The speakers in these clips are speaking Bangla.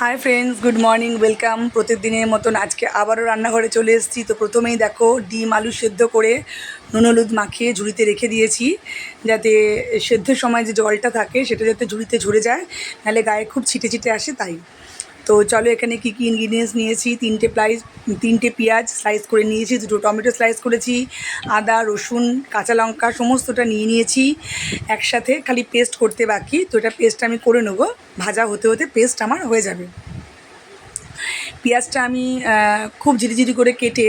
Hi friends good morning welcome প্রতিদিনের মতন আজকে আবারও রান্নাঘরে চলে এসেছি। তো প্রথমেই দেখো, ডিম আলু সেদ্ধ করে নুন হলুদ মাখিয়ে ঝুড়িতে রেখে দিয়েছি। যাতে সেদ্ধের সময় যে জলটা থাকে, সেটা যাতে ঝুড়িতে ঝরে যায়। নাহলে গায়ে খুব ছিটে ছিটে আসে, তাই। তো চলো এখানে কী কী ইনগ্রিডিয়েন্টস নিয়েছি? তিনটে প্লাইস তিনটে পেঁয়াজ স্লাইস করে নিয়েছি, দুটো টমেটো স্লাইস করেছি, আদা, রসুন, কাঁচা লঙ্কা সমস্তটা নিয়ে নিয়েছি, একসাথে খালি পেস্ট করতে বাকি, তো এটা পেস্ট আমি করে নেব। ভাজা হতে হতে পেস্ট আমার হয়ে যাবে। পেঁয়াজটা আমি খুব ঝিরিঝিরি করে কেটে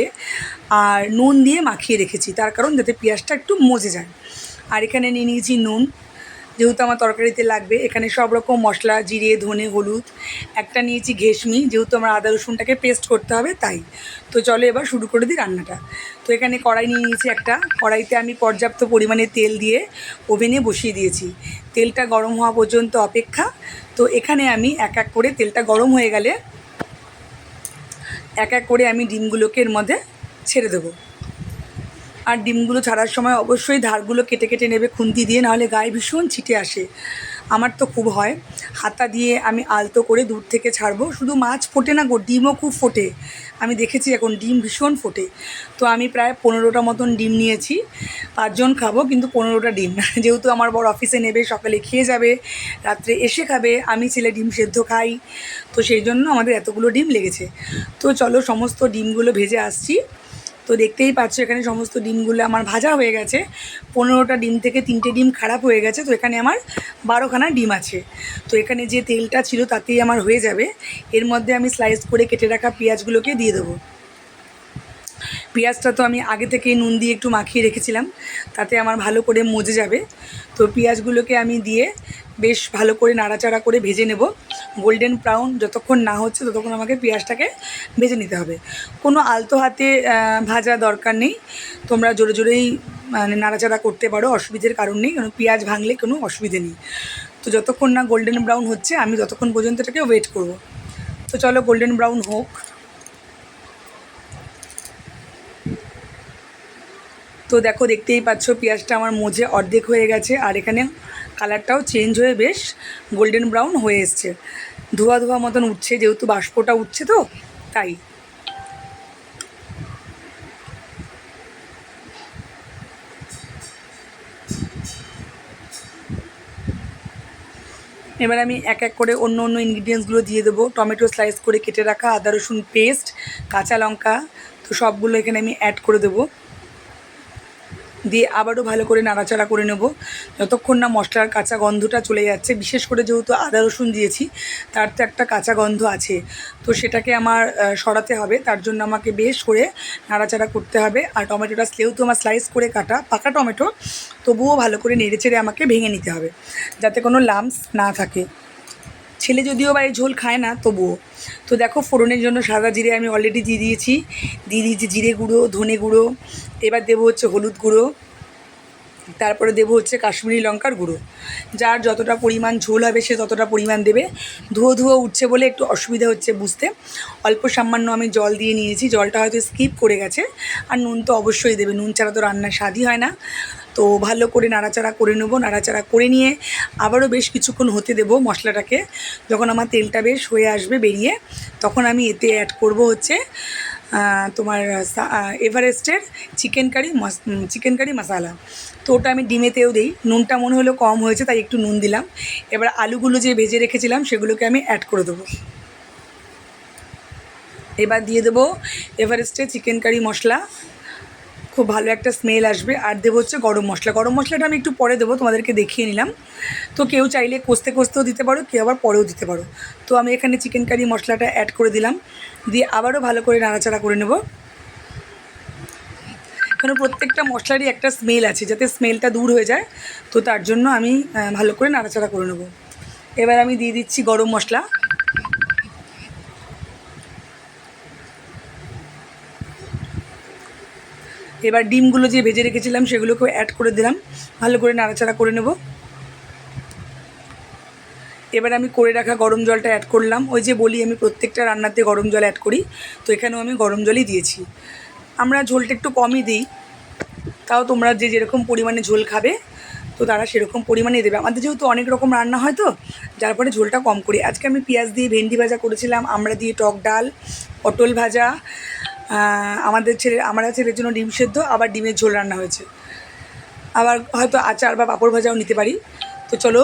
আর নুন দিয়ে মাখিয়ে রেখেছি, তার কারণ যাতে পেঁয়াজটা একটু মজে যায়। আর এখানে নিয়ে নিয়েছি নুন। যেহেতু আমার তরকারিতে লাগবে, এখানে সব রকম মশলা, জিরে, ধনে, হলুদ, একটা নিয়েছি ঘেসমি যেহেতু আমার আদা রসুনটাকে পেস্ট করতে হবে তাই। তো চলো এবার শুরু করে দিই রান্নাটা। তো এখানে কড়াই নিয়ে নিয়েছি একটা। কড়াইতে আমি পর্যাপ্ত পরিমাণে তেল দিয়ে ওভেনে বসিয়ে দিয়েছি। তেলটা গরম হওয়া পর্যন্ত অপেক্ষা। তো এখানে আমি এক এক করে তেলটা গরম হয়ে গেলে এক এক করে আমি ডিমগুলোকে এর মধ্যে ছেড়ে দেবো। আর ডিমগুলো ছাড়ার সময় অবশ্যই ধারগুলো কেটে কেটে নেবে, খুন্তি দিয়ে, নাহলে গায়ে ভীষণ ছিটে আসে। আমার তো খুব হয়। হাতা দিয়ে আমি আলতো করে দূর থেকে ছাড়বো। শুধু মাছ ফোটে না গো, ডিমও খুব ফোটে। আমি দেখেছি এখন ডিম ভীষণ ফোটে। তো আমি প্রায় পনেরোটা মতন ডিম নিয়েছি। পাঁচজন খাব, কিন্তু পনেরোটা ডিম। যেহেতু আমার বড় অফিসে নেবে, সকালে খেয়ে যাবে, রাত্রে এসে খাবে, আমি ছেলে ডিম সেদ্ধ খাই। তো সেই জন্য আমাদের এতগুলো ডিম লেগেছে। তো চলো, সমস্ত ডিমগুলো ভেজে আসছি। তো দেখতেই পাচ্ছ এখানে সমস্ত ডিমগুলো আমার ভাজা হয়ে গেছে। পনেরোটা ডিম থেকে তিনটে ডিম খারাপ হয়ে গেছে, তো এখানে আমার বারোখানা ডিম আছে। তো এখানে যে তেলটা ছিল তাতেই আমার হয়ে যাবে। এর মধ্যে আমি স্লাইস করে কেটে রাখা পেঁয়াজগুলোকে দিয়ে দেবো। পেঁয়াজটা তো আমি আগে থেকেই নুন দিয়ে একটু মাখিয়ে রেখেছিলাম, তাতে আমার ভালো করে মজে যাবে। তো পেঁয়াজগুলোকে আমি দিয়ে বেশ ভালো করে নাড়াচাড়া করে ভেজে নেব। গোল্ডেন ব্রাউন যতক্ষণ না হচ্ছে ততক্ষণ আমাকে পেঁয়াজটাকে ভেজে নিতে হবে। কোনো আলতো হাতে ভাজা দরকার নেই। তোমরা জোরে জোরেই মানে নাড়াচাড়া করতে পারো, অসুবিধের কারণ নেই কারণ পেঁয়াজ ভাঙলে কোনো অসুবিধে নেই। তো যতক্ষণ না গোল্ডেন ব্রাউন হচ্ছে, আমি ততক্ষণ পর্যন্ত এটাকে ওয়েট করব। তো চলো গোল্ডেন ব্রাউন হোক। তো দেখো, দেখতেই পাচ্ছ পেঁয়াজটা আমার মজে অর্ধেক হয়ে গেছে আর এখানে কালারটাও চেঞ্জ হয়ে বেশ গোল্ডেন ব্রাউন হয়ে এসছে। ধোয়া ধোয়া মতন উঠছে, যেহেতু বাষ্পটা উঠছে তো, তাই। এবার আমি এক এক করে অন্য অন্য ইনগ্রিডিয়েন্টসগুলো দিয়ে দেবো। টমেটো স্লাইস করে কেটে রাখা আদা রসুন পেস্ট কাঁচা লঙ্কা, তো সবগুলো এখানে আমি অ্যাড করে দেবো। দিয়ে আবারও ভালো করে নাড়াচাড়া করে নেব। যতক্ষণ না মশলার কাঁচা গন্ধটা চলে যাচ্ছে, বিশেষ করে যেহেতু আদা রসুন দিয়েছি, তার তো একটা কাঁচা গন্ধ আছে। তো সেটাকে আমার সরাতে হবে, তার জন্য আমাকে বেশ করে নাড়াচাড়া করতে হবে। আর টমেটোটা যেহেতু আমার স্লাইস করে কাটা, পাকা টমেটো, তবুও ভালো করে নেড়ে চেড়ে আমাকে ভেঙে নিতে হবে, যাতে কোনো লামস না থাকে। ছেলে যদিও বা এই ঝোল খায় না, তবুও। তো দেখো, ফোড়নের জন্য সাদা জিরে আমি অলরেডি দিয়ে দিয়েছি। দিয়ে দিয়েছি জিরে গুঁড়ো, ধনে গুঁড়ো এবার দেবো হচ্ছে হলুদ গুঁড়ো, তারপরে দেবো হচ্ছে কাশ্মীরি লঙ্কার গুঁড়ো। যার যতটা পরিমাণ ঝোল হবে সে ততটা পরিমাণ দেবে। ধুয়ো ধুয়ো উঠছে বলে একটু অসুবিধা হচ্ছে বুঝতে। অল্প সামান্য আমি জল দিয়ে নিয়েছি, জলটা হয়তো স্কিপ করে গেছে। আর নুন তো অবশ্যই দেবে, নুন ছাড়া তো রান্নার স্বাদই হয় না। তো ভালো করে নাড়াচাড়া করে নেব, নাড়াচাড়া করে নিয়ে আবারও বেশ কিছুক্ষণ হতে দেবো মশলাটাকে। যখন আমার তেলটা বেশ হয়ে আসবে বেরিয়ে, তখন আমি এতে অ্যাড করব হচ্ছে তোমার এভারেস্টের চিকেন কারি চিকেন কারি মশালা। তো ওটা আমি ডিমেতেও দিই। নুনটা মনে হলো কম হয়েছে, তাই একটু নুন দিলাম। এবার আলুগুলো যে ভেজে রেখেছিলাম, সেগুলোকে আমি অ্যাড করে দেবো। এবার দিয়ে দেবো এভারেস্টের চিকেন কারি মশলা। খুব ভালো একটা স্মেল আসবে। আর দেবো হচ্ছে গরম মশলা। গরম মশলাটা আমি একটু পরে দেবো, তোমাদেরকে দেখিয়ে নিলাম। তো কেউ চাইলে কষতে কষতেও দিতে পারো, কেউ আবার পরেও দিতে পারো। তো আমি এখানে চিকেন কারি মশলাটা অ্যাড করে দিলাম। দিয়ে আবারও ভালো করে নাড়াচাড়া করে নেব। কারণ প্রত্যেকটা মশলারই একটা স্মেল আছে, যাতে স্মেলটা দূর হয়ে যায়। তো তার জন্য আমি ভালো করে নাড়াচাড়া করে নেব। এবার আমি দিয়ে দিচ্ছি গরম মশলা। এবার ডিমগুলো যে ভেজে রেখেছিলাম, সেগুলোকেও অ্যাড করে দিলাম। ভালো করে নাড়াচাড়া করে নেব। এবার আমি করে রাখা গরম জলটা অ্যাড করলাম। ওই যে বলি, আমি প্রত্যেকটা রান্নাতে গরম জল অ্যাড করি, তো এখানেও আমি গরম জলই দিয়েছি। আমরা ঝোলটা একটু কমই দিই, তাও তোমরা যে যেরকম পরিমাণে ঝোল খাবে, তো তারা সেরকম পরিমাণে দেবে। আমাদের যেহেতু অনেক রকম রান্না হয় তো, যার ফলে ঝোলটা কম করি। আজকে আমি পেঁয়াজ দিয়ে ভেন্ডি ভাজা করেছিলাম, আমরা দিয়ে টক ডাল, পটল ভাজা আমাদের ছেলে, আমরা ছেলের জন্য ডিম সেদ্ধ, আবার ডিমের ঝোল রান্না হয়েছে। আবার হয়তো আচার বা পাঁপড় ভাজাও নিতে পারি। তো চলো,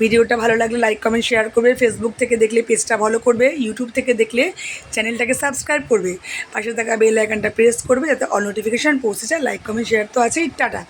ভিডিওটা ভালো লাগলে লাইক কমেন্ট শেয়ার করবে। ফেসবুক থেকে দেখলে পেজটা ফলো করবে। ইউটিউব থেকে দেখলে চ্যানেলটাকে সাবস্ক্রাইব করবে। পাশে থাকা বেল আইকনটা প্রেস করবে যাতে অল নোটিফিকেশান পৌঁছে যায়। লাইক কমেন্ট শেয়ার তো আছেই। টাটা।